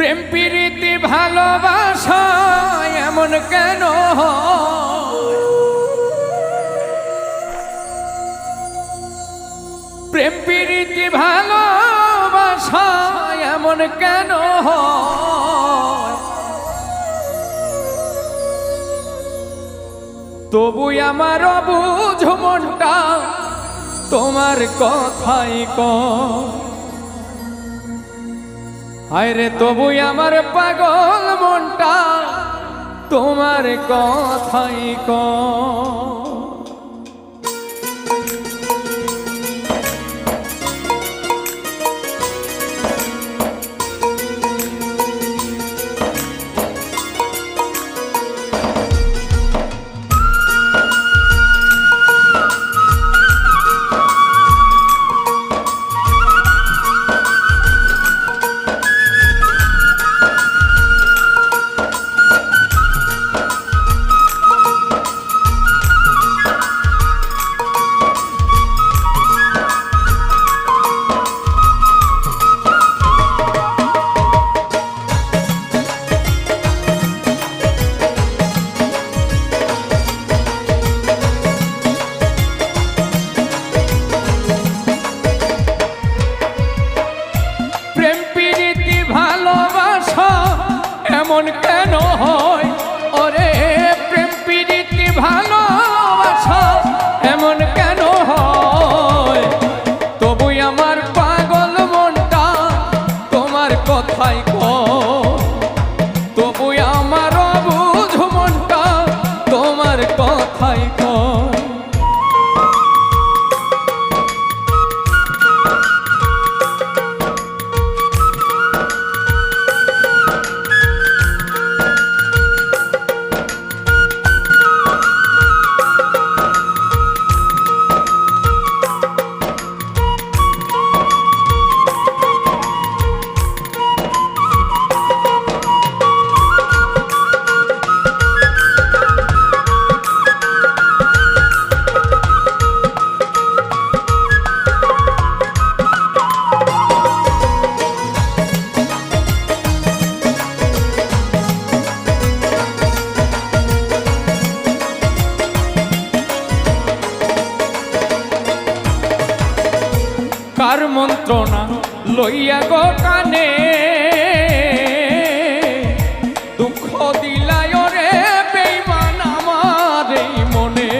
প্রেম প্রীতি, ভালোবাসা এমন কেন? প্রেম প্রীতি, ভালোবাসা এমন কেন? তবু আমার বুঝ মনটা তোমার কথাই কয় হায় রে তবু আমার পাগল মনটা তোমার কথাই ক লইয়া গো কানে। দুঃখ দিলায় রে বেইমান আমার এই মনে।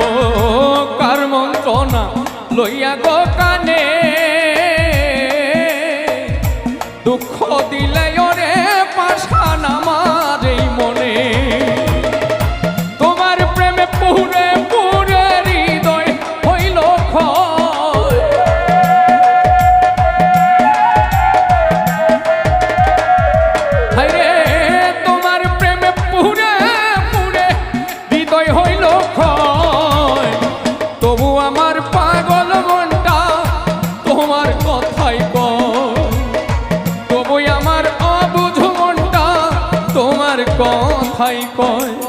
ও কার মন্ত্রণা লইয়া গো কানে। ক্ষয় তবু আমার পাগল তোমার কথাই আমার তোমার কথাই কয়।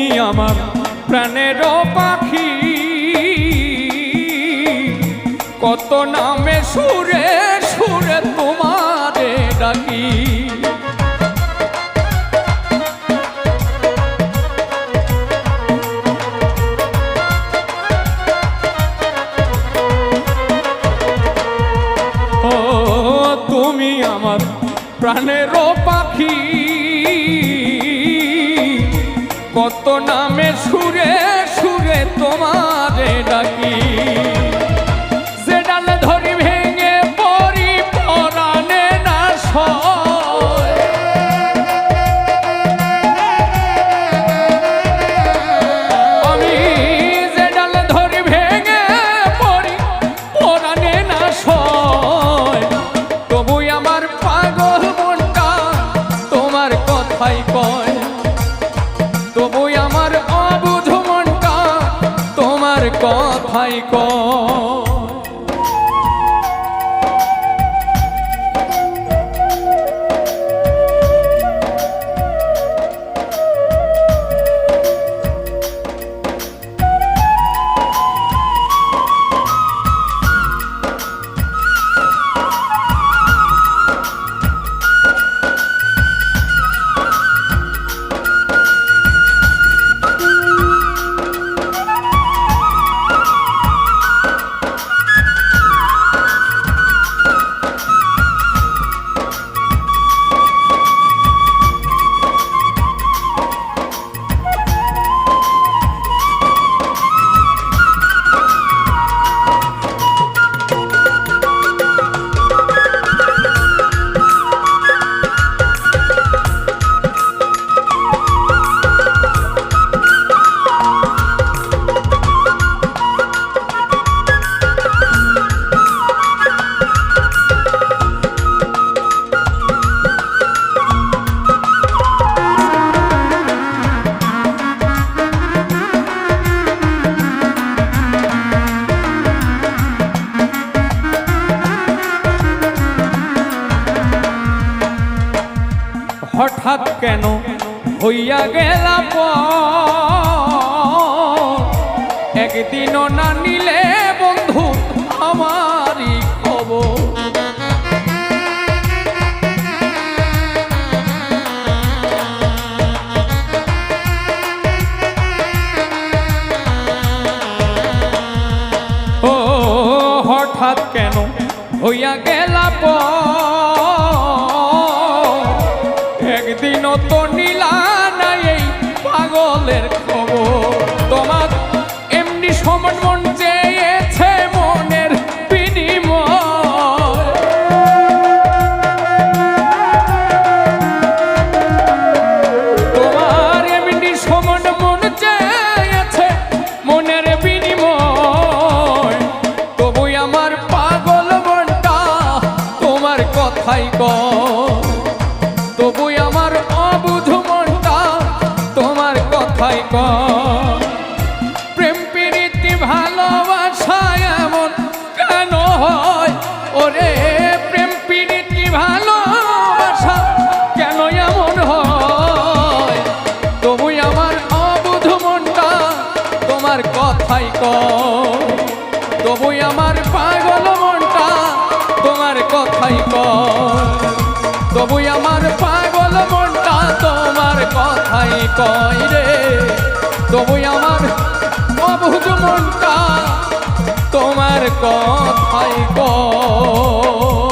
তুমি আমার প্রাণের পাখি। কত নামে সুরে সুরে তোমারে ডাকি। কথাই কয় কেন হইয়া গেলা একদিনও না নিলে বন্ধু আমারই খবর। ও, হঠাৎ কেন হইয়া গেলা একদিনও তো নিলা পাগলের খবর। তোমার এমনি সমান মন চেয়েছে মনের তোমার এমনি মন চেয়েছে মনের তবুই আমার পাগল তোমার কথাই কয়। কয় তবুই আমার পাগল মনটা তোমার কথাই কয়। তবুই আমার পাগল মনটা তোমার কথাই কয় রে। তবুই আমার অবুজ মনটা তোমার কথাই কয়।